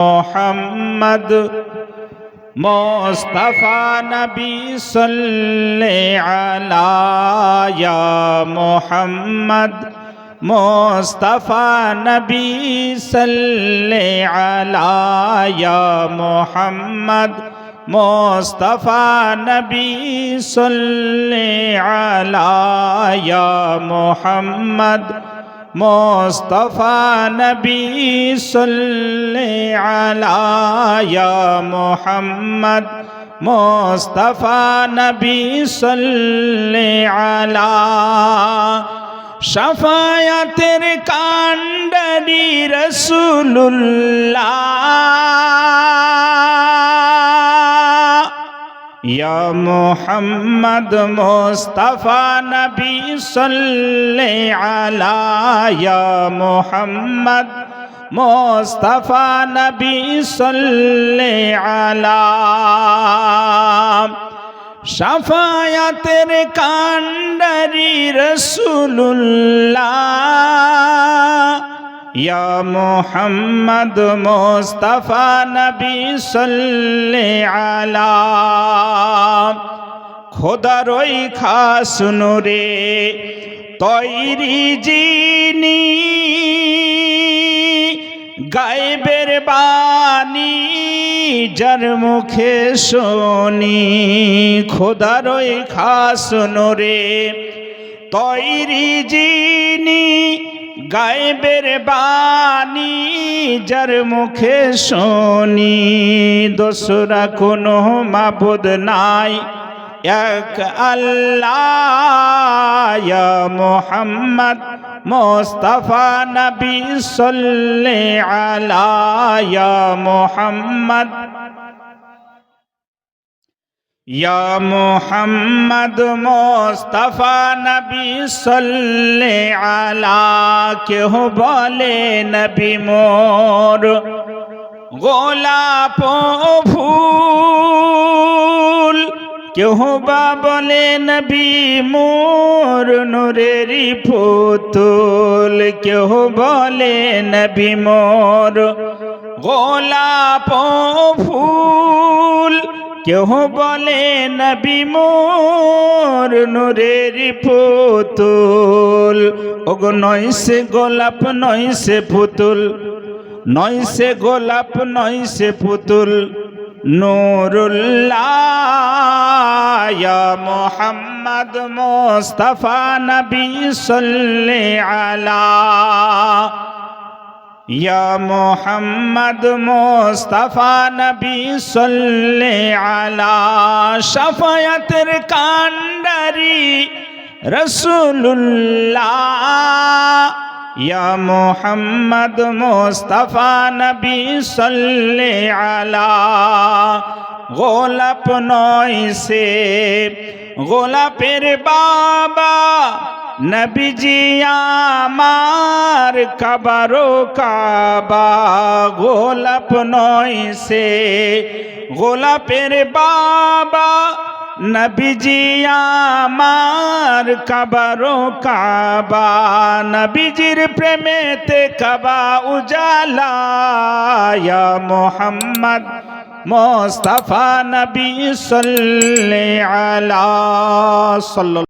মোহাম্মদ মোস্তফা নবী সাল্লে আলা ইয়া মোহাম্মদ মোস্তফা নবী সাল্লে আলা ইয়া মোহাম্মদ মোস্তফা নবী সাল্লে আলা ইয়া মোহাম্মদ মোস্তফা নবী সাল্লে আলা ইয়া মোহাম্মদ। মোস্তফা নবী সাল্লে আলা শাফায়াতের কাণ্ডারি রসুল্লাহ ইয়া মোহাম্মদ মোস্তফা নবী সাল্লে আলা ইয়া মোহাম্মদ মোস্তফা নবী সাল্লে আলা শাফায়াতের কাণ্ডারি রসুল্লাহ ইয়া মোহাম্মদ মোস্তফা নবী সাল্লে আলা। খোদারই খাস নুরে তৈরি জিনি গাইবের বাণী যার মুখে শোনি। খোদারই খাস নুরে তৈরি জিনি গাইবের বাণী যার মুখে শোনি, দোসরা কোনো মাবুদ নাই। এক আল্লাহ মোহাম্মদ, মোস্তফা নবী সাল্লে আলা, ইয়া মোহাম্মদ ইয়া মোহাম্মদ মোস্তফা নবী সাল্লে আলা কেহ বলে নবী মোর গোলাপ ফুল কেহ বা বলে নবী মোর নুরেরি পুতুল কেহ বলে নবী মোর গোলাপ ফুল কেহ বলে, নবী মোর নুরের পুতুল। ওগো নয় সে গোলাপ, নয় সে পুতুল। নয় সে গোলাপ, নয় সে পুতুল। নুরুল্লাহ মোহাম্মদ মোস্তফা নবী সাল্লে আলা মোহাম্মদ মোস্তফা নবী সাল্লে আলা শাফায়াতের কান্ডারি রসুল্লাহ মোহাম্মদ মোস্তফা নবী সাল্লে আলা। গোলাপ নয় সে, গোলাপের বাবা। নবীজি আমার কাবারো কাবা, গোলাপ নয় সে। গোলাপের বাবা নবীজি আমার কাবারো কাবা, নবীজির প্রেমেতে কাবা উজালা মোহাম্মদ মোস্তফা নবী সাল্লাল্লাহু